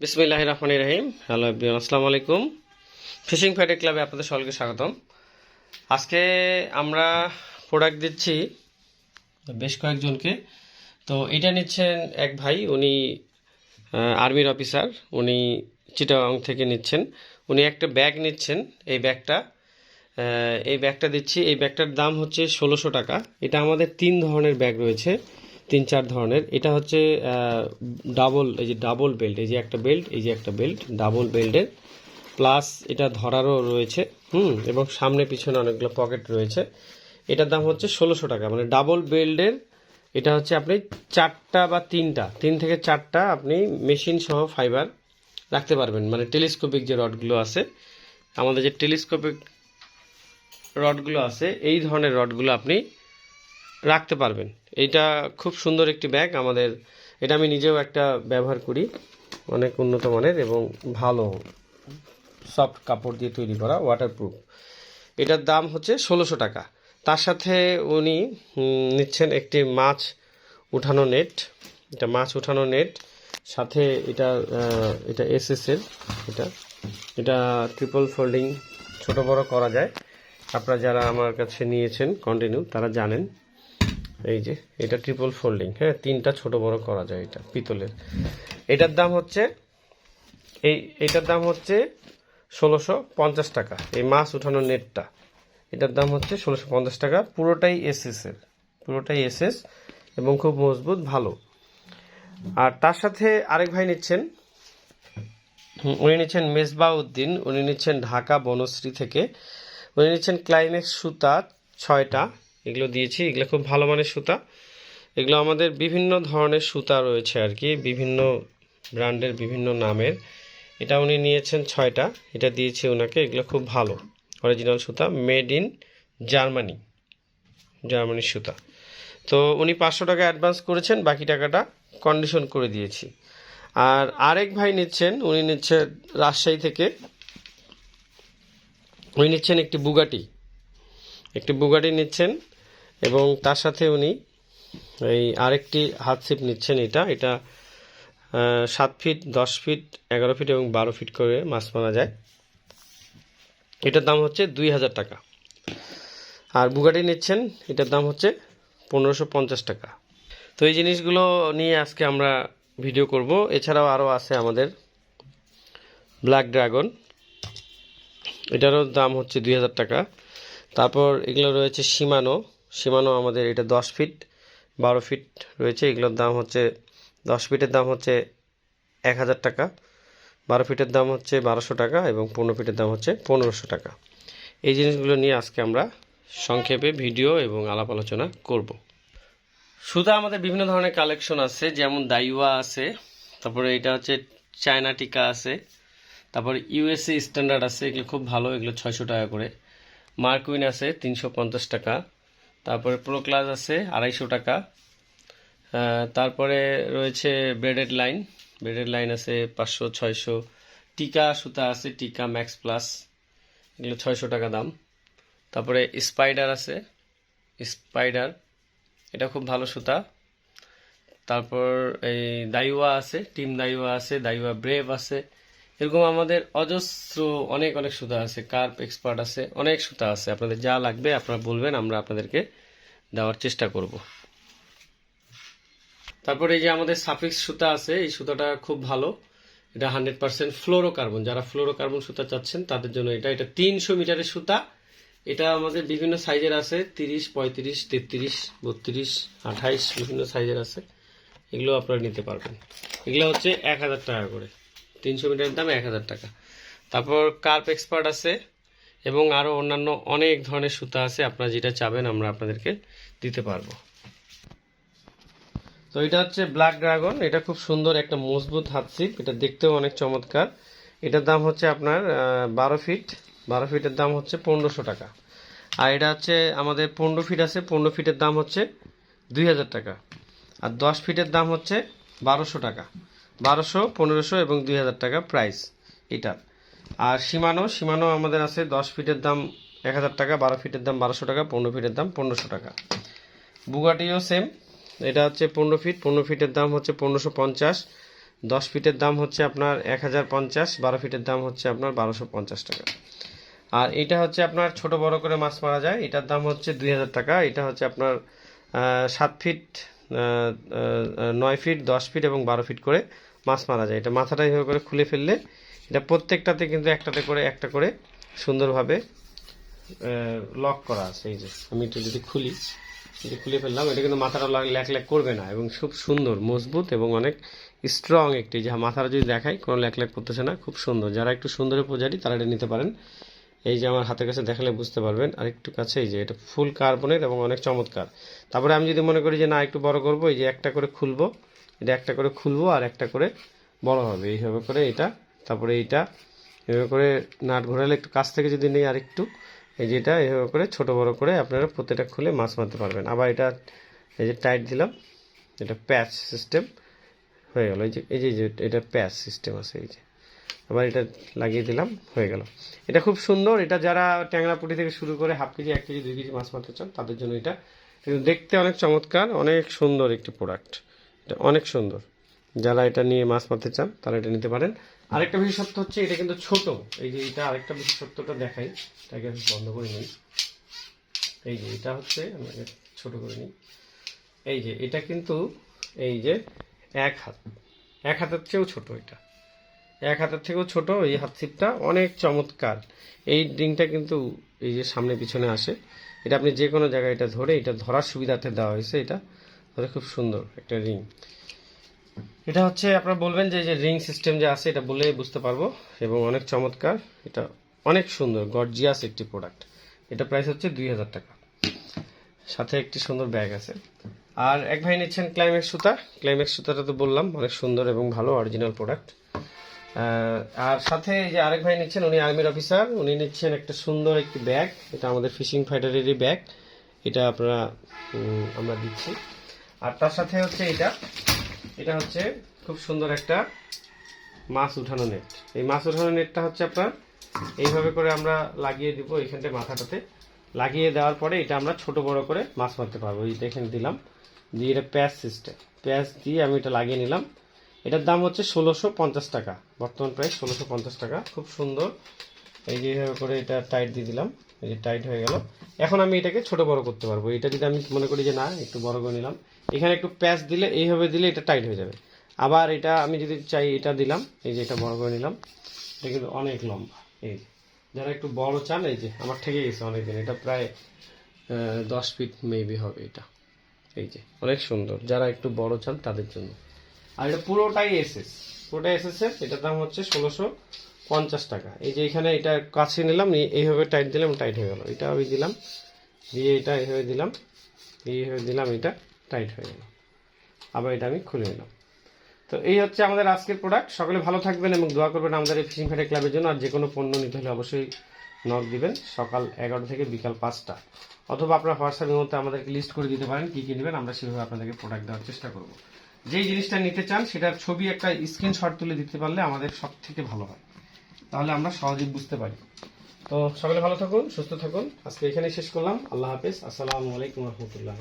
বিসমিল্লাহ রহমান রহিম। হ্যালো আসসালামু আলাইকুম। ফিশিং ফ্যাটে ক্লাবে আপনাদের সকলকে স্বাগতম। আজকে আমরা প্রোডাক্ট দিচ্ছি বেশ কয়েকজনকে। তো এটা নিচ্ছেন এক ভাই, উনি আর্মির অফিসার, উনি চিটাগাং থেকে নিচ্ছেন। উনি একটা ব্যাগ নিচ্ছেন, এই ব্যাগটা। এই ব্যাগটা দিচ্ছি। এই ব্যাগটার দাম হচ্ছে ষোলোশো টাকা। এটা আমাদের তিন ধরনের ব্যাগ রয়েছে। তিন চার ধরনের। এটা হচ্ছে ডাবল এই যে ডাবল বেল্ট এই যে একটা বেল্ট এই যে একটা বেল্ট ডাবল বেল্টের প্লাস এটা ধরারও রয়েছে, হুম, এবং সামনে পিছনে অনেকগুলো পকেট রয়েছে। এটার দাম হচ্ছে ষোলোশো টাকা মানে ডাবল বেল্টের এটা হচ্ছে আপনি চারটা বা তিনটা, তিন থেকে চারটা আপনি মেশিন সহ ফাইবার রাখতে পারবেন। মানে টেলিস্কোপিক যে রডগুলো আছে, আমাদের যে টেলিস্কোপিক রডগুলো আছে, এই ধরনের রডগুলো আপনি রাখতে পারবেন। এইটা খুব সুন্দর একটি ব্যাগ। আমাদের, এটা আমি নিজেও একটা ব্যবহার করি। অনেক উন্নত মানের এবং ভালো সফট কাপড় দিয়ে তৈরি করা ওয়াটারপ্রুফ এটার দাম হচ্ছে ষোলোশো টাকা। তার সাথে উনি নিচ্ছেন একটি মাছ উঠানো নেট এটা মাছ উঠানো নেট সাথে এটা এটা এসএস এর এটা। এটা ট্রিপল ফোল্ডিং ছোট বড় করা যায়। আপনারা যারা আমার কাছে নিয়েছেন কন্টিনিউ তারা জানেন। এই যে, এটা ট্রিপল ফোল্ডিং হ্যাঁ? তিনটা ছোট বড় করা যায় এটা, পিতলের। এটার দাম হচ্ছে, এই, এটার দাম হচ্ছে ষোলোশো পঞ্চাশ টাকা, এই মাছ উঠানো নেটটা এটার দাম হচ্ছে ষোলোশো পঞ্চাশ টাকা, পুরোটাই এসএস এর, পুরোটাই এসএস এবং খুব মজবুত, ভালো। আর তার সাথে আরেক ভাই নিচ্ছেন উনি নিচ্ছেন মেজবা উদ্দিন উনি নিচ্ছেন ঢাকা বনশ্রী থেকে, উনি নিচ্ছেন ক্লাইনেক্স সুতা ছয়টা এগুলো দিয়েছি। এগুলো খুব ভালো মানের সুতা। এগুলো আমাদের বিভিন্ন ধরনের সুতা রয়েছে আর কি, বিভিন্ন ব্র্যান্ডের বিভিন্ন নামের। এটা উনি নিয়েছেন ছয়টা, এটা দিয়েছি ওনাকে এগুলো খুব ভালো। অরিজিনাল সুতা, মেড ইন জার্মানি জার্মানির সুতা। তো উনি পাঁচশো টাকা অ্যাডভান্স করেছেন, বাকি টাকাটা কন্ডিশন করে দিয়েছি। আর আরেক ভাই নিচ্ছেন, উনি নিচ্ছেন রাজশাহী থেকে। উনি নিচ্ছেন একটি বুগাটি। একটি বুগাটি নিচ্ছেন এবং তার সাথে উনি এই আরেকটি হাত ছিপ নিচ্ছেন এটা। এটা সাত ফিট, দশ ফিট, এগারো ফিট এবং বারো ফিট করে মাছ মারা যায়। এটার দাম হচ্ছে দুই হাজার টাকা। আর বুগাটি নিচ্ছেন, এটার দাম হচ্ছে পনেরোশো পঞ্চাশ টাকা। তো এই জিনিসগুলো নিয়ে আজকে আমরা ভিডিও করব। এছাড়াও আরও আছে আমাদের ব্ল্যাক ড্রাগন। এটারও দাম হচ্ছে দুই হাজার টাকা। তারপর এগুলো রয়েছে সীমানো সীমানো আমাদের এটা দশ ফিট বারো ফিট রয়েছে। এগুলোর দাম হচ্ছে, দশ ফিটের দাম হচ্ছে এক হাজার টাকা, বারো ফিটের দাম হচ্ছে বারোশো টাকা এবং পনেরো ফিটের দাম হচ্ছে পনেরোশো টাকা। এই জিনিসগুলো নিয়ে আজকে আমরা সংক্ষেপে ভিডিও এবং আলাপ আলোচনা করব। সুতা আমাদের বিভিন্ন ধরনের কালেকশন আছে, যেমন দাইওয়া আছে, তারপরে এটা হচ্ছে চায়না টিকা আছে, তারপরে ইউএসএ স্ট্যান্ডার্ড আছে, এগুলো খুব ভালো, এগুলো ছয়শো টাকা করে। মার্কুইন আছে তিনশো পঞ্চাশ টাকা। তারপরে প্রো ক্লাস আছে, আড়াইশো টাকা। তারপরে রয়েছে ব্রেডেড লাইন ব্রেডেড লাইন আছে পাঁচশো, ছয়শো। টিকা সুতা আছে টিকা ম্যাক্স প্লাস এগুলো ছয়শো টাকা দাম। তারপরে স্পাইডার আছে। স্পাইডার এটা খুব ভালো সুতা। তারপর এই দাইওয়া আছে টিম দাইওয়া আছে দাইওয়া ব্রেভ আছে। এরকম আমাদের অজস্র অনেক অনেক সুতা আছে কার্প এক্সপার্ট আছে, অনেক সুতা আছে। আপনাদের যা লাগবে, আপনারা বলবেন, আমরা আপনাদেরকে দেওয়ার চেষ্টা করব। তারপরে এই যে আমাদের সাফিক্স সুতা আছে, এই সুতাটা খুব ভালো। এটা হান্ড্রেড পার্সেন্ট ফ্লোরোকার্বন যারা ফ্লোরোকার্বন সুতা চাচ্ছেন, তাদের জন্য এটা এটা তিনশো মিটারের সুতা। এটা আমাদের বিভিন্ন সাইজের আছে, তিরিশ, পঁয়ত্রিশ, তেত্রিশ, বত্রিশ, আঠাইশ, বিভিন্ন সাইজের আছে। এগুলো আপনারা নিতে পারবেন। এগুলো হচ্ছে এক হাজার টাকা করে। তিনশো মিটারের দাম এক হাজার টাকা। তারপর কার্প এক্সপার্ট আছে এবং আরও অন্যান্য অনেক ধরনের সুতা আছে, আপনারা যেটা চাবেন আমরা আপনাদেরকে দিতে পারব। তো এটা হচ্ছে ব্ল্যাক ড্রাগন এটা খুব সুন্দর একটা মজবুত হাত ছিপ এটা দেখতেও অনেক চমৎকার। এটার দাম হচ্ছে আপনার বারো ফিট, বারো ফিটের দাম হচ্ছে পনেরোশো টাকা। আর এটা হচ্ছে আমাদের পনেরো ফিট আছে, পনেরো ফিটের দাম হচ্ছে দুই হাজার টাকা। আর দশ ফিটের দাম হচ্ছে বারোশো টাকা। বারোশো, পনেরোশো এবং দুই হাজার টাকা প্রাইস এটার আর সীমানো সীমানো আমাদের আছে দশ ফিটের দাম এক হাজার টাকা, বারো ফিটের দাম বারোশো টাকা, পনেরো ফিটের দাম পনেরোশো টাকা। বুগাটিও সেম এটা হচ্ছে পনেরো ফিট, পনেরো ফিটের দাম হচ্ছে পনেরোশো পঞ্চাশ, দশ ফিটের দাম হচ্ছে আপনার এক হাজার পঞ্চাশ, বারো ফিটের দাম হচ্ছে আপনার বারোশো পঞ্চাশ টাকা। আর এটা হচ্ছে আপনার ছোট বড় করে মাছ মারা যায়, এটার দাম হচ্ছে দুই হাজার টাকা, এটা হচ্ছে আপনার সাত ফিট নয় ফিট দশ ফিট এবং বারো ফিট করে মাছ মারা যায়। এটা মাথাটা এইভাবে করে খুলে ফেললে এটা প্রত্যেকটাতে কিন্তু একটাতে করে, একটা করে সুন্দরভাবে লক করা আছে। এই যে, আমি একটু যদি খুলি, যদি খুলে ফেললাম, এটা কিন্তু মাথাটা ল্যাক ল্যাক করবে না এবং খুব সুন্দর, মজবুত এবং অনেক স্ট্রং একটি। যা মাথাটা যদি দেখায় কোনো ল্যাক ল্যাক করতেছে না, খুব সুন্দর। যারা একটু সুন্দরের পূজারি তারা এটা নিতে পারেন। এই যে আমার হাতের কাছে দেখালে বুঝতে পারবেন, আর একটু কাছে এই যে এটা ফুল কার্বনের এবং অনেক চমৎকার। তারপরে আমি যদি মনে করি যে না, একটু বড় করব, এই যে একটা করে খুলবো, এটা একটা করে খুলবো আর একটা করে বড় হবে, এইভাবে করে এটা, তারপরে এইটা এভাবে করে নাট ঘোরালে একটু কাছ থেকে যদি নেই আর একটু এই যে এটা এভাবে করে ছোট বড় করে আপনারা প্রত্যেকটা খুলে মাছ মারতে পারবেন। আবার এটা, এই যে টাইট দিলাম, এটা প্যাচ সিস্টেম হয়ে গেল। এই যে এই যে এটা প্যাচ সিস্টেম আছে, এই যে। আবার এটা লাগিয়ে দিলাম, হয়ে গেল। এটা খুব সুন্দর, এটা যারা ট্যাংরা পুঁটি থেকে শুরু করে হাফ কেজি, এক কেজি, দুই কেজি মাছ মারতে চান, তাদের জন্য এটা দেখতে অনেক চমৎকার, অনেক সুন্দর একটি প্রোডাক্ট এটা অনেক সুন্দর। যারা এটা নিয়ে মাছ মারতে চান, তারা এটা নিতে পারেন। আরেকটা বিশেষত্ব হচ্ছে, এটা কিন্তু ছোট। এই যে এটা আরেকটা বিশেষত্বটা দেখাই, এটাকে বন্ধ করে নিই। এই যে এটা হচ্ছে, আমি ছোট করে নিই। এই যে এটা কিন্তু, এই যে এক হাত, এক হাতের চেয়েও ছোট এটা। এক হাতের থেকেও ছোট, এই হাত ছিপটা অনেক চমৎকার। এই রিংটা কিন্তু এই যে সামনে পিছনে আসে, এটা আপনি যে কোনো জায়গায় এটা ধরে, এটা ধরার সুবিধাতে দেওয়া হয়েছে এটা। ধরে খুব সুন্দর একটা রিং। এটা হচ্ছে, আপনারা বলবেন যে যে রিং সিস্টেম যে আছে, এটা বলে বুঝতে পারব। এবং অনেক চমৎকার, এটা অনেক সুন্দর, গর্জিয়াস একটি প্রোডাক্ট। এটা প্রাইস হচ্ছে দুই হাজার টাকা। সাথে একটি সুন্দর ব্যাগ আছে। আর এক ভাই নিচ্ছেন ক্লাইম্যাক্স সুতা। ক্লাইম্যাক্স সুতাটা তো বললাম, অনেক সুন্দর এবং ভালো অরিজিনাল প্রোডাক্ট আর সাথে যে আরেক ভাই নিচ্ছেন, উনি আর্মির অফিসার। উনি নিচ্ছেন একটা সুন্দর একটি ব্যাগ। এটা আমাদের ফিশিং ফাইটারেরই ব্যাগ। এটা আপনারা আমরা দিচ্ছি। আর তার সাথে হচ্ছে এটা। এটা হচ্ছে খুব সুন্দর একটা মাছ উঠানো নেট এই মাছ উঠানো নেটটা হচ্ছে আপনার, এইভাবে করে আমরা লাগিয়ে দিব এইখানটায় মাথাটাতে। লাগিয়ে দেওয়ার পরে এটা আমরা ছোট বড় করে মাছ মারতে পারব। এই দেখেন দিলাম। দিয়ে এটা প্যাচ সিস্টেম প্যাচ দিয়ে আমি এটা লাগিয়ে নিলাম। এটার দাম হচ্ছে ষোলোশো পঞ্চাশ টাকা। বর্তমান প্রাইস ষোলোশো পঞ্চাশ টাকা। খুব সুন্দর। এই যে এইভাবে করে এটা টাইট দিয়ে দিলাম। এই যে টাইট হয়ে গেল। এখন আমি এটাকে ছোট বড় করতে পারব। এটা যদি আমি মনে করি যে না, একটু বড় করে নিলাম। এখানে একটু প্যাচ দিলে, এইভাবে দিলে এটা টাইট হয়ে যাবে। আবার এটা আমি যদি চাই, এটা দিলাম। এই যে এটা বড় করে নিলাম। এটা কিন্তু অনেক লম্বা। এই যারা একটু বড় চান, এই যে, আমার থেকে গেছে অনেকদিন। এটা প্রায় দশ ফিট মেবি হবে এটা। এই যে, অনেক সুন্দর। যারা একটু বড় চান, তাদের জন্য। আর এটা পুরোটাই এসএস। পুরোটাই এসএস এর, এটার দাম হচ্ছে ষোলোশো পঞ্চাশ টাকা। এই যে এখানে এটা কাছে নিলাম এইভাবে টাইট দিলাম, টাইট হয়ে গেল। এটা আমি দিলাম, দিয়ে এটা এইভাবে দিলাম এইভাবে দিলাম, এটা টাইট হয়ে গেল। আবার এটা আমি খুলে নিলাম। তো এই হচ্ছে আমাদের আজকের প্রোডাক্ট সকলে ভালো থাকবেন এবং দোয়া করবেন আমাদের এই ফিশিং ফ্যাটে ক্লাবের জন্য। আর যে কোনো পণ্য নিতে হলে অবশ্যই নক দিবেন সকাল এগারোটা থেকে বিকাল পাঁচটা। অথবা আপনার হোয়াটসঅ্যাপের মধ্যে আমাদেরকে লিস্ট করে দিতে পারেন, কী কী নেবেন, আমরা সেভাবে আপনাদেরকে প্রোডাক্ট দেওয়ার চেষ্টা করব। যেই জিনিসটা নিতে চান, সেটার ছবি একটা স্ক্রিনশট তুলে দিতে পারলে আমাদের সব থেকে ভালো হয়। তাহলে আমরা সহজে বুঝতে পারি। তো সকলে ভালো থাকুন, সুস্থ থাকুন। আজকে এখানেই শেষ করলাম। আল্লাহ হাফেজ। আসসালামু আলাইকুম রহমতুল্লাহ